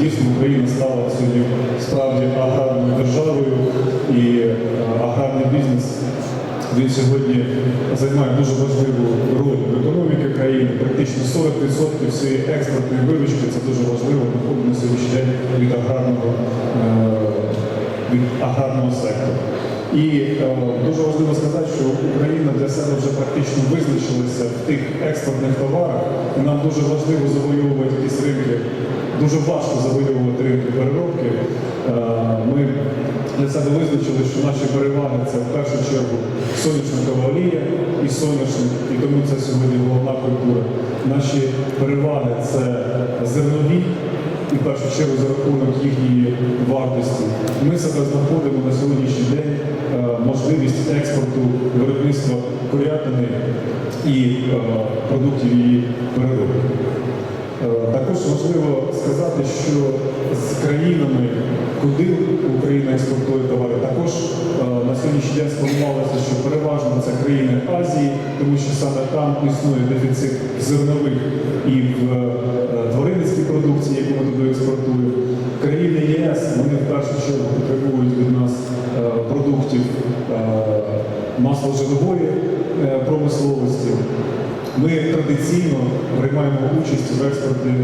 дійсно Україна стала сьогодні справді аграрною державою і е, аграрний бізнес. Він сьогодні займає дуже важливу роль в економіці країни. Практично 40% всієї експортної виручки це дуже важливо на сьогоднішній від аграрного, е, від аграрного сектору. І е, дуже важливо сказати, що Україна для себе вже практично визначилася в тих експортних товарах, і нам дуже важливо завоювати якісь ринки. Дуже важко завоювати ринки переробки. Е, Ми для себе визначили, що наші переваги це в першу чергу соняшникова олія і соняшник, і тому це сьогодні головна культура. Наші переваги це зернові, і в першу чергу за рахунок їхньої вартості. Ми себе знаходимо на сьогоднішній день е, можливість експорту виробництва курятини і е, продуктів її переробки. Е, Також важливо сказати, що з країнами, куди Україна експортує товари, також на сьогоднішній день сформувалося, що переважно це країни Азії, тому що саме там існує дефіцит зернових і в яку експортуємо. Країни ЄС вони в першу чергу потребують від нас е, продуктів е, масложирової е, промисловості. Ми традиційно приймаємо участь в експорті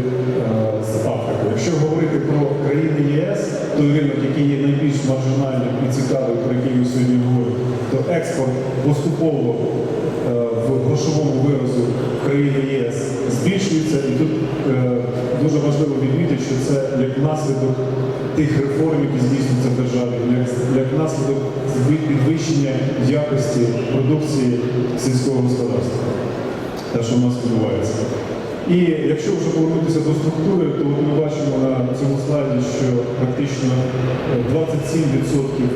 з Африки. Якщо говорити про країни ЄС, той ринок, який є найбільш маржинальним і цікавий, про який ми сьогодні говоримо, то експорт поступово в грошовому виразу країни єС збільшується, і тут дуже важливо що це як наслідок тих реформ, які здійснюються в державі, як, наслідок підвищення якості продукції сільського господарства те, що в нас відбувається. І якщо вже повернутися до структури, то ми бачимо на цьому слайді, що практично е, 27%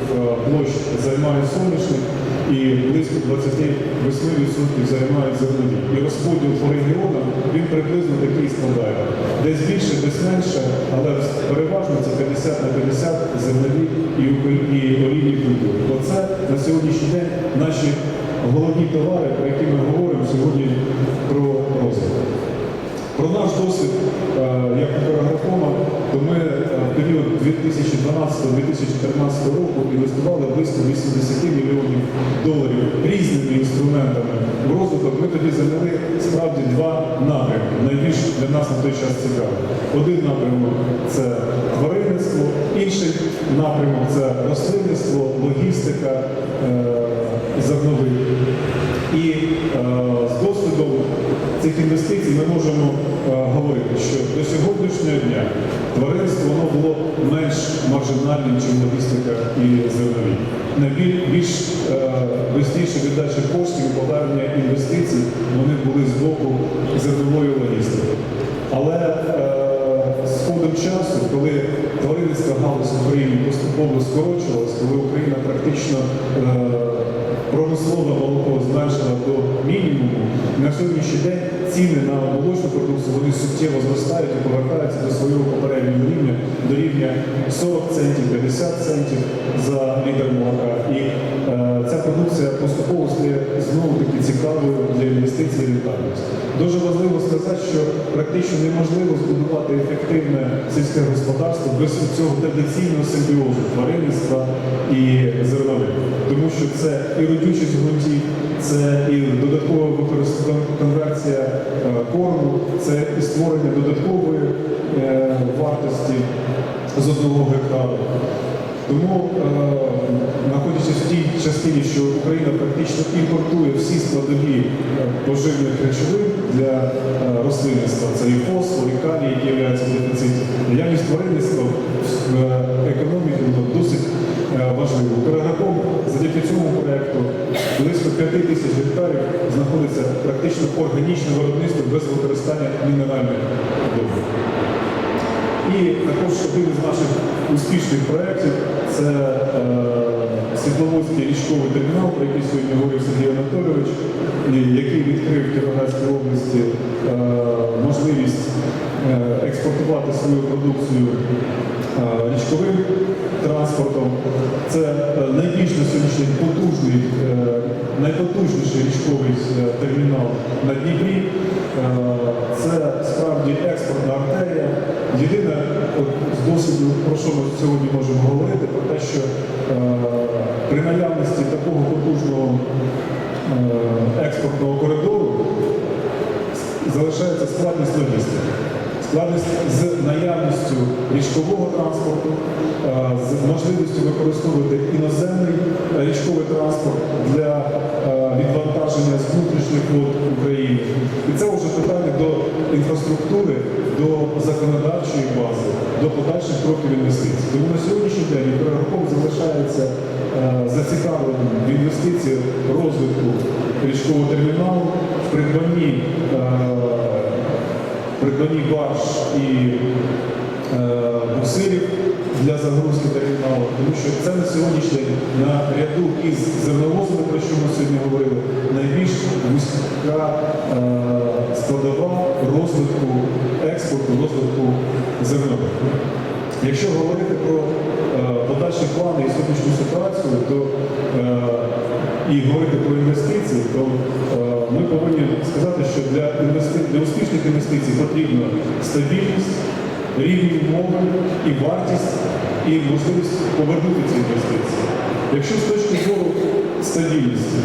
площ займає соняшник і близько 28% займають зернові. І розподіл по регіонам він приблизно такий складає. Десь більше, десь менше, але переважно це 50 на 50 зернові і, олійні культури. Оце на сьогоднішній день наші головні товари, про які ми говоримо сьогодні про розвиток. Про наш досвід е, як операграфома, то ми е, в період 2012-2014 року інвестували близько 80 мільйонів доларів різними інструментами в розвиток. Ми тоді зайняли справді два напрямки, найбільш для нас на той час цікаві. Один напрямок це тваринництво, інший напрямок це рослинництво, логістика, е, зерновий. І е, з досвідом цих інвестицій ми можемо е, говорити, що до сьогоднішнього дня тваринство воно було менш маржинальним, ніж логістика і зернові. Найбільш більш е, простіше віддача коштів і повернення інвестицій вони були з боку зернової логістики. Але е, з ходом часу, коли тваринницька галузь в Україні поступово скорочувалась, коли Україна практично е, промислове молоко зменшила до мінімуму, на сьогоднішній день ціни на молочну продукцію вони суттєво зростають і повертаються до свого попереднього рівня, до рівня 40 центів, 50 центів за літр молока. І е, ця продукція поступово стає знову таки цікавою для інвестицій і рентабельності. Дуже важливо сказати, що практично неможливо збудувати ефективне сільське господарство без цього традиційного симбіозу тваринництва і це і родючість ґрунтів, це і додаткова використання конверсія е, корму, це і створення додаткової е, вартості з одного гектару. Тому, е, знаходячись в тій частині, що Україна практично імпортує всі складові поживних речовин для рослинництва, це і фосфор, і калій, які являються в дефіциті. Наявність тваринництва в економіці досить е, важливо. Проєкту близько 5 тисяч гектарів знаходиться практично органічне виробництво без використання мінеральних добрив. І також один із наших успішних проєктів це е, Світловодський річковий термінал, про який сьогодні говорив Сергій Анатолійович, який відкрив Кіровоградській області е, можливість е, експортувати свою продукцію е, річковим транспортом. Це найбільш на сьогоднішній потужний найпотужніший річковий термінал на Дніпрі. Це справді експортна артерія. Єдине з досвіду, про що ми сьогодні можемо говорити, про те, що при наявності такого потужного е, експортного коридору залишається складність логістики. Складність з наявністю річкового транспорту, е, з можливістю використовувати іноземний річковий транспорт для е, відвантаження з внутрішніх вод України. І це вже питання до інфраструктури, до законодавчої бази, до подальших кроків інвестицій. Тому на сьогоднішній день Укргрупом залишається е, зацікавленим в інвестиції розвитку річкового терміналу, в придбанні е, придбанні барж і е, буксирів для загрузки терміналу, тому що це на сьогоднішній день на ряду із зерновозами, про що ми сьогодні говорили, найбільш вузька складова розвитку експорту, розвитку зернових. Якщо говорити про подальші плани і сьогоднішню ситуацію, то е, і говорити про інвестиції, то е, ми повинні сказати, що для, інвести... для успішних інвестицій потрібна стабільність, рівні умови і вартість, і можливість повернути ці інвестиції. Якщо з точки зору стабільності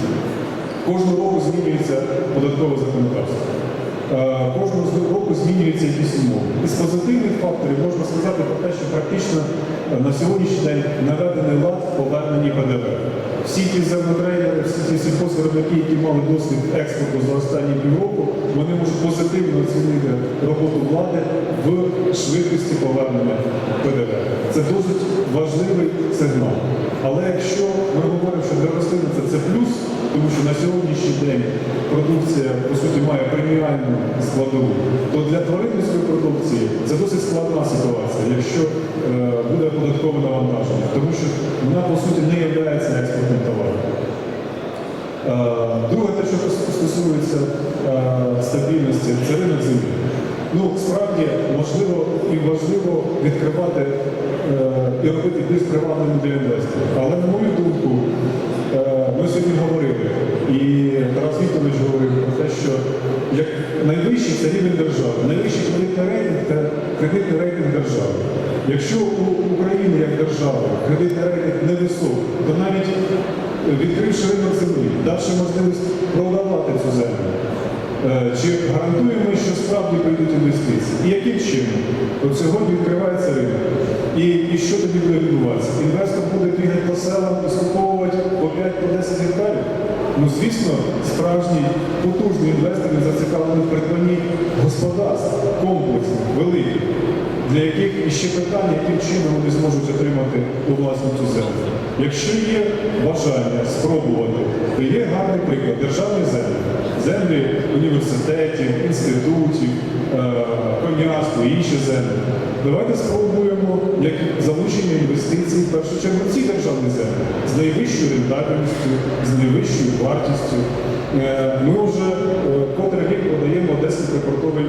кожного року змінюється податкове законодавство. Е, Кожного року змінюються якісь умови. Із позитивних факторів можна сказати про те, що практично е, на сьогоднішній день наведений лад в поверненні ПДВ. Всі ті землетрейдери, всі ті сільхозвиробники, які мали досвід експорту за останні півроку, вони можуть позитивно оцінити роботу влади в швидкості повернення ПДВ. Це досить важливий сигнал. Але якщо ми говоримо, що для рослини це, це плюс, тому що на сьогоднішній день продукція по суті має преміальну складову, то для тваринницької продукції це досить складна ситуація, якщо е, буде податкове навантаження, тому що вона по суті не є експортним товаром. Е, Друге, те, що стосується е, стабільності, це ринок землі. Ну, справді можливо і важливо відкривати е, і робити більш привабливим для інвесторів. Але на мою думку, е, ми сьогодні говорили, і Тарас Вікторович говорив про те, що як найвищий це рівень держави, найвищий кредитний рейтинг це кредитний рейтинг держави. Якщо у України як держави кредитний рейтинг невисокий, то навіть відкривши ринок землі, давши можливість продавати цю землю. Е, Чи гарантуємо, що справді прийдуть інвестиції? І яким чином? От сьогодні відкривається ринок. І, і що тоді буде відбуватися? Інвестор буде бігати по селам і скуповувати по 5-10 гектарів? Ну, звісно, справжній потужний інвестор зацікавлений в придбанні господарств, комплексних, великих, для яких іще питання, яким чином вони зможуть отримати у власну цю землю. Якщо є бажання спробувати, то є гарний приклад державні землі, землі університетів, інститутів, е, і інші землі. Давайте спробуємо як залучення інвестицій, в першу чергу, ці державні землі з найвищою рентабельністю, з найвищою вартістю. Е, Ми вже е, котрий рік продаємо Одеський припортовий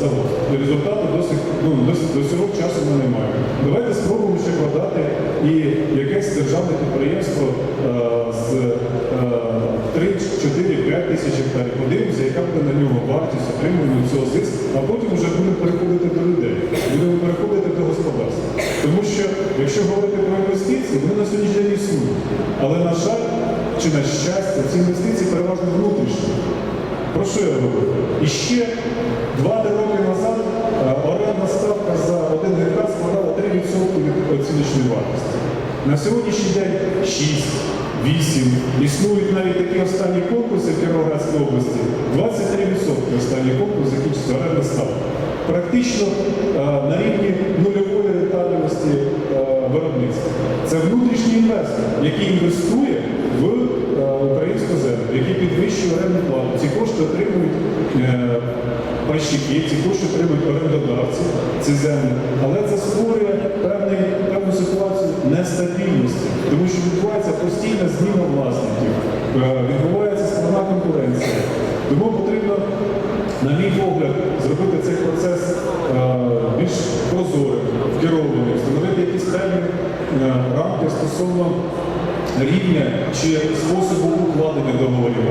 завод. І результату досить, ну, досить до цього часу ми не маємо. Давайте спробуємо ще продати і якесь державне підприємство е, з е, 3, 4, 5 тисяч гектарів. Подивимося, на нього вартість отримання цього зиск, а потім вже будемо переходити до людей, будемо переходити до господарства. Тому що, якщо говорити про інвестиції, вони на сьогоднішній день існують. Але, на жаль, чи на щастя, ці інвестиції переважно внутрішні. Про що я говорю? І ще 2 роки назад е, орендна ставка за один гектар складала 3% від оціночної вартості. На сьогоднішній день 6, 8. Існують навіть такі останні конкурси в Кіровоградській області. 23% останні конкурси закінчиться орендна ставка. Практично е, на рівні нульової рентабельності е, виробництва. Це внутрішній інвестор, який інвестує який підвищує орендну плату. Ці кошти отримують е, пайщики, ці кошти отримують орендодавці, ці землі. Але це створює певний, певну ситуацію нестабільності, тому що відбувається постійна зміна власників, е, відбувається складна конкуренція. Тому потрібно, на мій погляд, зробити цей процес е, більш прозорим, вкерованим, встановити якісь певні рамки стосовно рівня чи способу укладення договорів.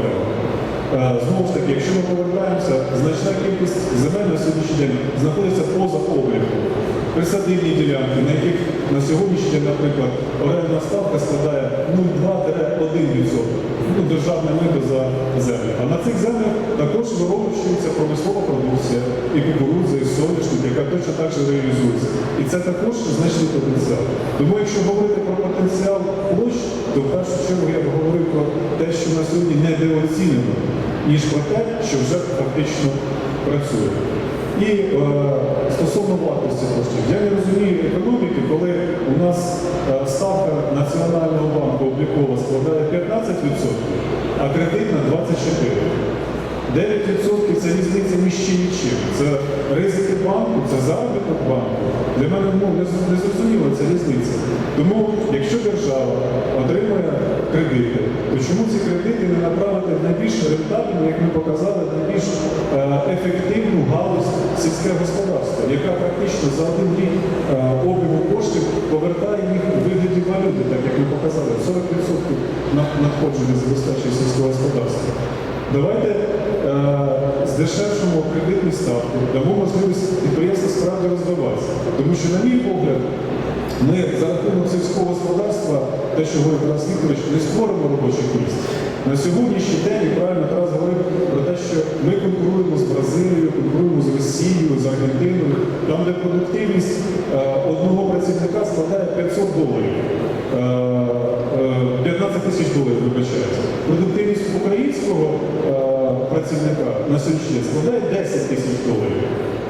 Е, Знову ж таки, якщо ми повертаємося, значна кількість земель на сьогоднішній день знаходиться поза обліком. Присадибні ділянки, на яких на сьогоднішній наприклад, орендна ставка складає 0,2-1%. Ну, державне мито за землю. А на цих землях також вирощується промислова продукція, і кукурудза, і соняшник, яка точно так же реалізується. І це також значний потенціал. Тому якщо говорити про потенціал площ, то в першу чергу я б говорив про те, що на сьогодні недооцінено, ніж про те, що вже фактично працює. І е, стосовно вартості коштів, я не розумію економіки, коли у нас е, ставка Національного банку облікова складає 15%, а кредитна 24%. 9% це різниця між чим і чим. Це ризики банку, це заробіток банку. Для мене ну, не, зрозуміло, ця різниця. Тому, якщо держава отримує кредити, то чому ці кредити не направити в найбільш рентабельну, як ми показали, найбільш е, ефективну галузь сільське господарство, яка практично за один рік е, обігу коштів повертає їх у вигляді валюти, так як ми показали, 40% на- надходження забезпечує сільського господарства. Давайте е, здешевшимо кредитні ставки, дамо можливість підприємству справді розвиватися. Тому що, на мій погляд, ми за рахунок сільського господарства, те, що говорить Тарас Вікторович, не створимо робочих місць. На сьогоднішній день, і правильно Тарас говорив про те, що ми конкуруємо з Бразилією, конкуруємо з Росією, з Аргентиною, там, де продуктивність е, одного працівника складає 500 доларів. Е, е, 15 тисяч доларів вибачається. Продуктивність українського е, працівника на сьогоднішній день складає 10 тисяч доларів.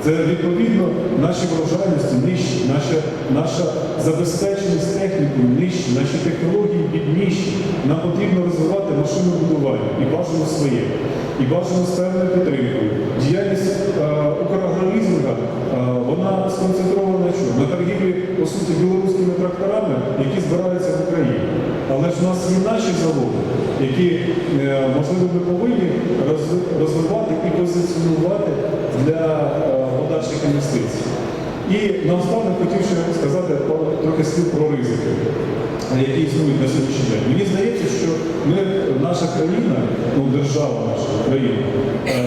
Це відповідно наші врожайності нижчі, наша, наша забезпеченість технікою нижчі, наші технології бідніші. Нам потрібно розвивати машинобудування і бажано своє, і бажано з певною підтримкою. Діяльність е, Украгролізинга, е, вона сконцентрована на чому? На торгівлі, по суті, білоруськими тракторами, які збираються в Україні. Але ж у нас є наші заводи, які, е, можливо, ми повинні роз- розвивати і позиціонувати для подальших інвестицій. І наостанок хотів ще сказати трохи слів про ризики, які існують на сьогоднішній день. Мені здається, що ми, наша країна, ну держава наша країна, е,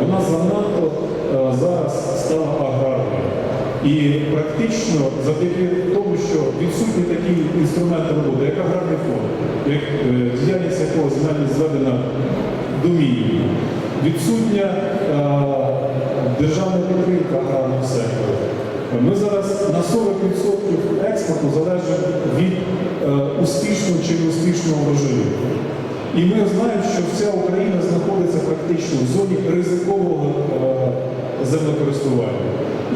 вона занадто е, зараз стала аграрною. І практично завдяки тому, що відсутні такі інструменти роботи, як аграрний фонд, як е, діяльність якого зведена до мінімуму, відсутня державна підтримка аграрного сектору. Ми зараз на 40% експорту залежимо від е, успішного чи неуспішного врожаю. І ми знаємо, що вся Україна знаходиться практично в зоні ризикового е, землекористування.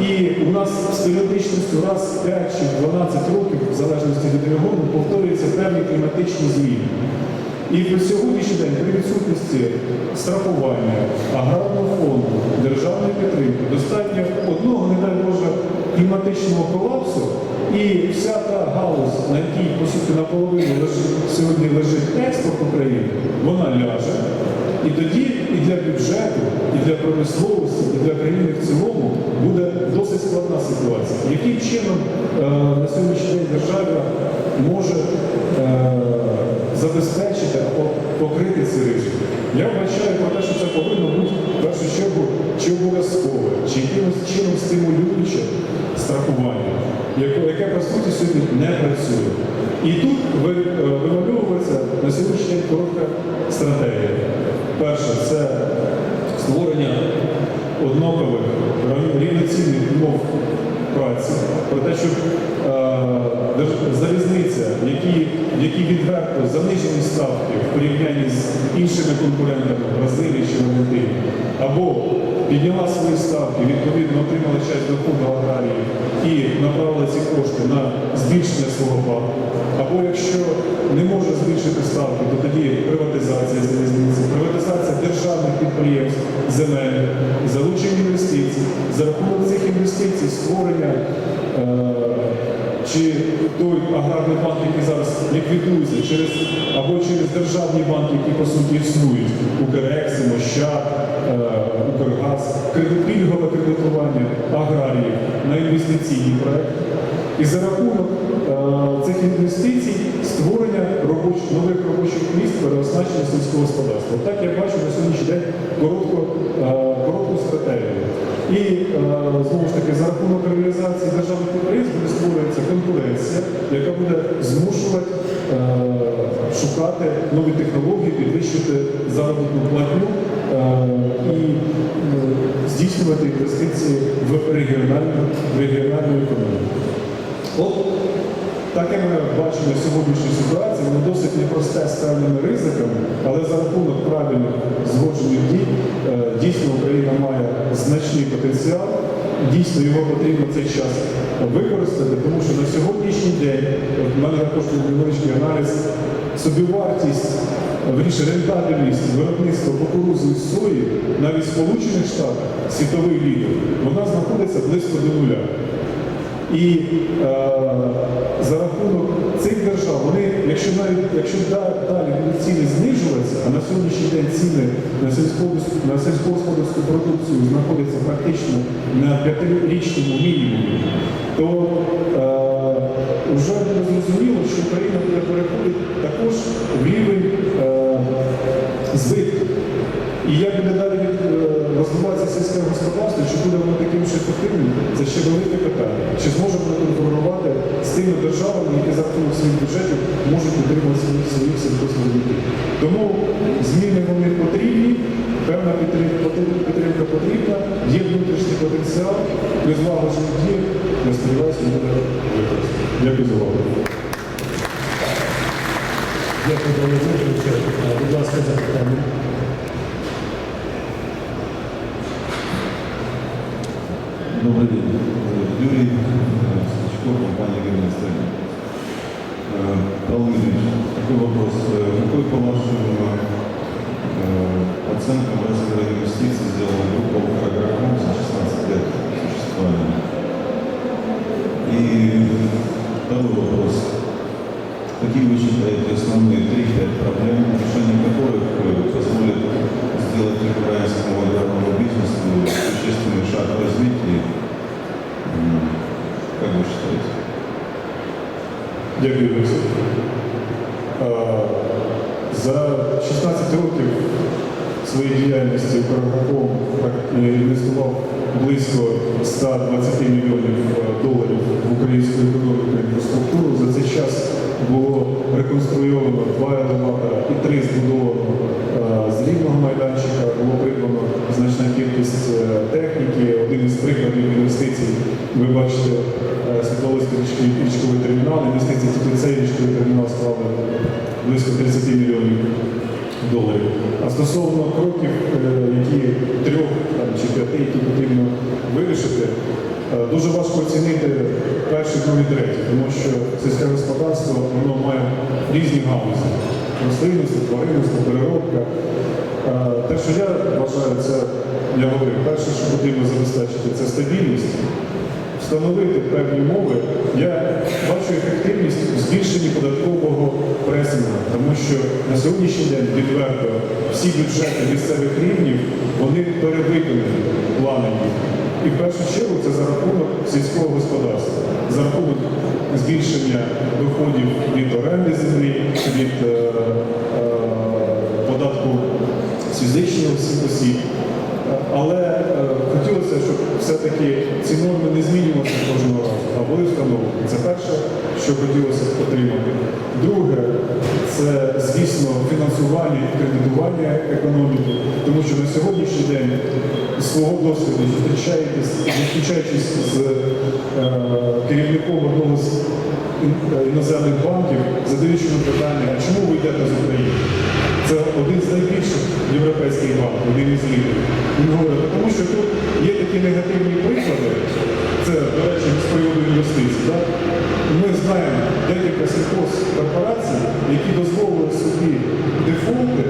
І у нас з періодичністю раз в 5 чи 12 років, в залежності від регіону, повторюються певні кліматичні зміни. І при сьогоднішній день при відсутності страхування, аграрного фонду, державної підтримки достатньо одного, не дай Боже, кліматичного колапсу, і вся та галузь, на якій, по суті, наполовину сьогодні лежить експорт України, вона ляже. І тоді і для бюджету, і для промисловості, і для країни в цілому буде досить складна ситуація. Яким чином е, на сьогоднішній день держава може е, забезпечити ці ризики? Я вбачаю про те, що це повинно бути в першу чергу чи обов'язкове, чи якимось чином стимулююче страхування, яке, по суті сьогодні не працює. І тут е, вимальовується на сьогоднішній день коротка стратегія. Перше це створення однакових рівноцінних умов праці, про те, щоб е, залізниця, які, які відверто занижені ставки в порівнянні з іншими конкурентами Бразилії чи Аргентині, або підняла свої ставки, відповідно отримала часть доходу аграрії і направила ці кошти на збільшення свого банку. Або якщо не може збільшити ставки, то тоді приватизація залізниці, приватизація державних підприємств, земель, залучення інвестицій, за рахунок цих інвестицій створення. Чи той аграрний банк, який зараз ліквідується, через, або через державні банки, які по суті існують, Укрекси, Мощак, е, Укргаз, пільгове кредитування аграріїв на інвестиційні проекти. І за рахунок е, цих інвестицій створення робоч- нових робочих місць переоснащення сільського господарства. Так я бачу на сьогоднішній день коротко, е, коротку стратегію. І е, знову ж таки за рахунок реалізації державних підприємств буде створюється конкуренція, яка буде змушувати е, шукати нові технології, підвищити заробітну платню е, і здійснювати інвестиції в регіональну, в регіональну економіку. От таке моє бачення сьогоднішньої ситуації, воно досить непросте з певними ризиками, але за рахунок правильних згоджених дій е, дійсно Україна має значний потенціал. Дійсно, його потрібно цей час використати, тому що на сьогоднішній день, в мене також невеличкий аналіз, собівартість, вірніше рентабельність виробництва кукурузи і сої навіть в Сполучених Штатах, світовий лідер, вона знаходиться близько до нуля. І е, за рахунок цих держав, вони, якщо навіть якщо далі будуть ціни знижуватися, а на сьогоднішній день ціни на сільськогосподарську, продукцію знаходяться практично на п'ятирічному мінімумі, то е, вже зрозуміло, що Україна буде переходити також в рівень е, збитку. І як буде далі від- е, розвиватися сільське господарство, чи буде воно таким ж ефективним, це ще велике питання. Чи зможе воно конкурувати з тими державами, які за рахунок своїх бюджетів можуть підтримувати своїх сільгоспвиробників. Тому зміни вони потрібні, певна підтримка, потрібна- є внутрішній потенціал, ми злагоджені дії, я сподіваюся, він буде використаний. Дякую за увагу. Павел Дмитриевич, такой вопрос. Э, Какой, по вашим э, оценкам, размер инвестиций сделала группа «Украгроком» за 16 лет существования? И второй вопрос. Какие вы считаете основные 3-5 проблем, решение Дякую, Олексій. Е, За 16 років своєї діяльності Укргрупом інвестував близько 120 мільйонів е, доларів в українську економіку і інфраструктуру. За цей час було реконструйовано два елеватора і три збудовано е, з рівного майданчика. Було придбано значна кількість е, техніки. Один із прикладів інвестицій, ви бачите, е, Світловодський річковий, в цей річковий термінал склали близько 30 мільйонів доларів. А стосовно кроків, е, які трьох чи п'яти, які потрібно вирішити, е, дуже важко оцінити перший, другий, третій, тому що сільське господарство воно має різні галузі. Рослинництво, тваринництво, переробка. Е, Те, що я вважаю, це я говорив, перше, що потрібно забезпечити, це стабільність встановити певні умови, я бачу ефективність в збільшенні податкового пресингу, тому що на сьогоднішній день відверто всі бюджети місцевих рівнів вони перевиконані плани. І в першу чергу це за рахунок сільського господарства, за рахунок збільшення доходів від оренди землі, від е, е, податку фізичних осіб. Але е, хотілося, щоб все-таки ці норми не змінювалися кожного разу, а були встановлені. Це перше, що хотілося отримати. Друге, це, звісно, фінансування і кредитування економіки, тому що на сьогоднішній день свого досвіду зустрічаєтесь, зустрічаючись з е, керівником одного з іноземних банків, задаючи йому питання, чому ви йдете з України? Це один з найбільших європейських банків, один із лідерів. Він говорить, тому що тут є такі негативні приклади, це, до речі, з приводу інвестицій. Так? Ми знаємо декілька сільхозкорпорацій, які дозволили собі дефолти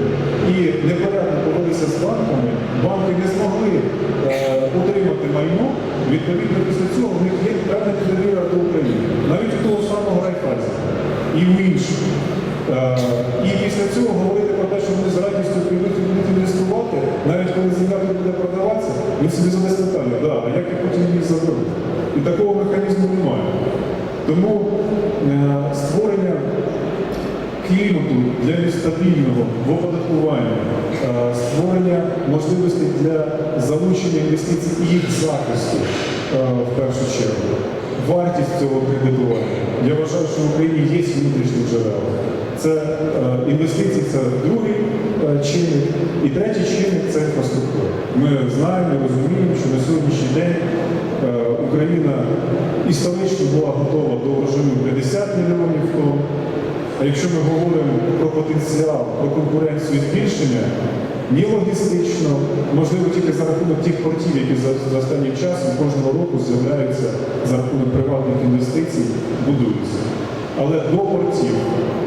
і непорядно повелися з банками. Банки не змогли е, утримати майно. Відповідно після цього в них є певна недовіра до України. Навіть у того самого Райфайза і в інших. Е, І після цього говорити про те, що вони з радістю прийдуть і будуть інвестувати, навіть коли земля не буде продаватися, він собі задасть питання, да, а як я потім її заберу? І такого механізму немає. Тому е, створення клімату для стабільного в оподаткуванні, е, створення можливостей для залучення інвестицій і їх захисту е, в першу чергу. Вартість цього кредитування. Я вважаю, що в Україні є внутрішні джерела. Це е, інвестиції, це другий е, чинник. І третій чинник це інфраструктура. Ми знаємо, розуміємо, що на сьогоднішній день е, Україна історично була готова до режиму 50 мільйонів тонн. А якщо ми говоримо про потенціал, про конкуренцію збільшення, ні логістично, можливо, тільки за рахунок тих портів, які за, за останнім часом кожного року з'являються за рахунок приватних інвестицій, будуються. Але до портів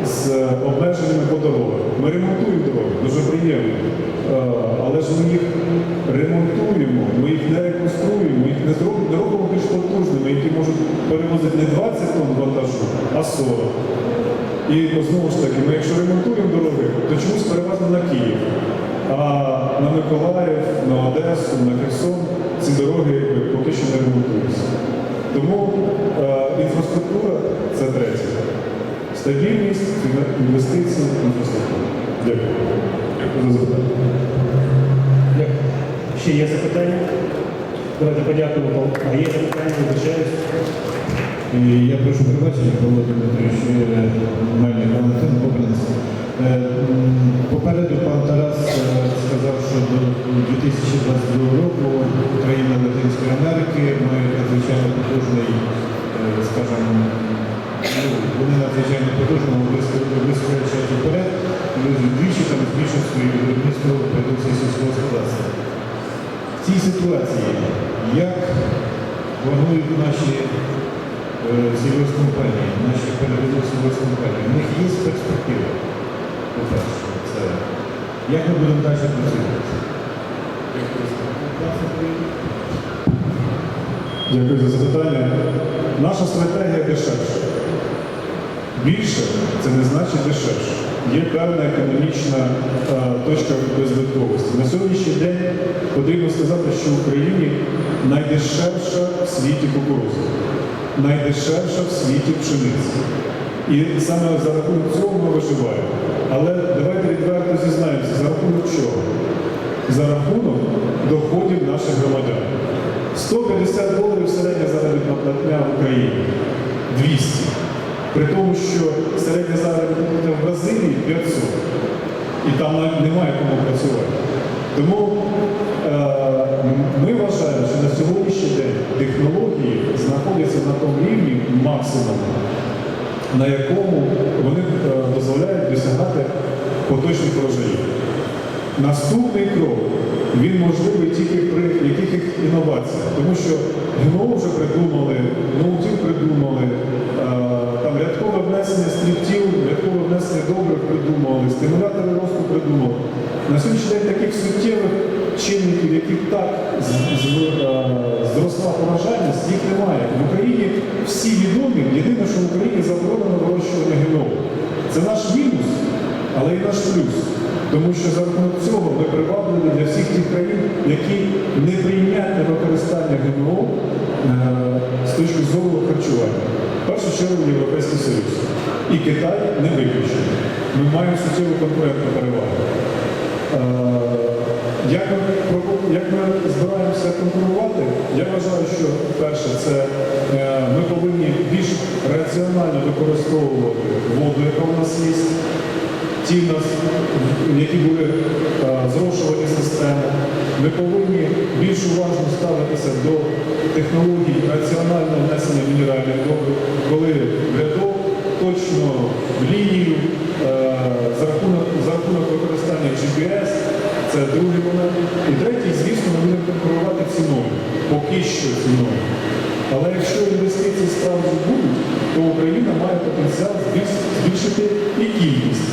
з обмеженнями по дорогах. Ми ремонтуємо дороги, дуже приємно. Е, Але ж ми їх ремонтуємо, ми їх не реконструємо, ми їх не робимо більш потужними, які можуть перевозити не 20 тонн вантажу, а 40. І знову ж таки, ми якщо ремонтуємо дороги, то чомусь переважно на Київ. А на Миколаїв, на Одесу, на Херсон ці дороги поки що не ремонтуються. Тому е, інфраструктура це третє. Стабільність, інвестиції, інфраструктура. Дякую. Дякую за запитання. Дякую. Ще є запитання? Давайте подякуємо. А є запитання, вибачаюсь. І я прошу пробачення, Павло Дмитрович, е, Мельник Валентин Бобринець. Е, Попереду пан Тарас е, сказав, що до 2022 року країни Латинської Америки мають надзвичайно потужний, е, скажімо, ну, вони надзвичайно потужно вискочать вперед, і вдвічі там збільшують своє виробництво продукції сільського господарства. В цій ситуації як планують наші сільгоспкомпанії, наші передові сільгоспкомпанії, в них є перспектива. Як ми будемо далі працювати? Дякую за запитання. Наша стратегія дешевша. Більше це не значить дешевше. Є певна економічна е, точка беззбитковості. На сьогоднішній день потрібно сказати, що в Україні найдешевша в світі кукуруза, найдешевша в світі пшениця. І саме за рахунок цього ми виживаємо. Але давайте відверто зізнаємося, за рахунок чого? За рахунок доходів наших громадян. 150 доларів середня заробітна платня в Україні. 200. При тому, що середня заробітна платня в Бразилії 500. І там немає кому працювати. Тому е, ми вважаємо, що на сьогоднішній день технології знаходяться на тому рівні максимуму, на якому вони е, дозволяють досягати поточних врожаїв. Наступний крок він можливий тільки при якихось інноваціях, тому що ГМО вже придумали, ноутів придумали, е, там рядкове внесення стріптів, рядкове внесення добрив придумали, стимулятори росту придумали. На сьогоднішній день таких суттєвих чинників, які так е, зросла урожайність, їх немає. В Україні всі відомі, єдине, що в Україні. Це наш мінус, але і наш плюс. Тому що за рахунок цього ми привабливі для всіх тих країн, які не прийнятне використання ГМО е, з точки зору харчування. Першу чергу Європейський Союз. І Китай не виключений. Ми маємо суттєву конкурентну перевагу. Е, Як ми, як ми збираємося конкурувати, я вважаю, що перше, це е, ми повинні більш раціонально використовувати воду, ті які були е, зрошувані системи. Ми повинні більш уважно ставитися до технологій раціонального внесення мінеральних добрив, коли рядок точно в лінію е, за рахунок, за рахунок використання GPS, це другий момент. І третій, звісно, ми будемо конкурувати ціною, поки що ціною. Але якщо інвестиції справді будуть, то Україна має потенціал збільшити і кількість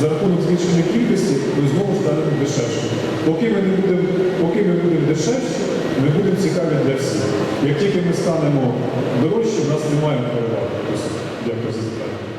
за рахунок збільшеної кількості, ми знову станемо дешевше. Поки ми не будемо, поки ми будемо дешевші, ми будемо цікаві для всіх. Як тільки ми станемо дорожчі, в нас немає переваги. Дякую за запитання.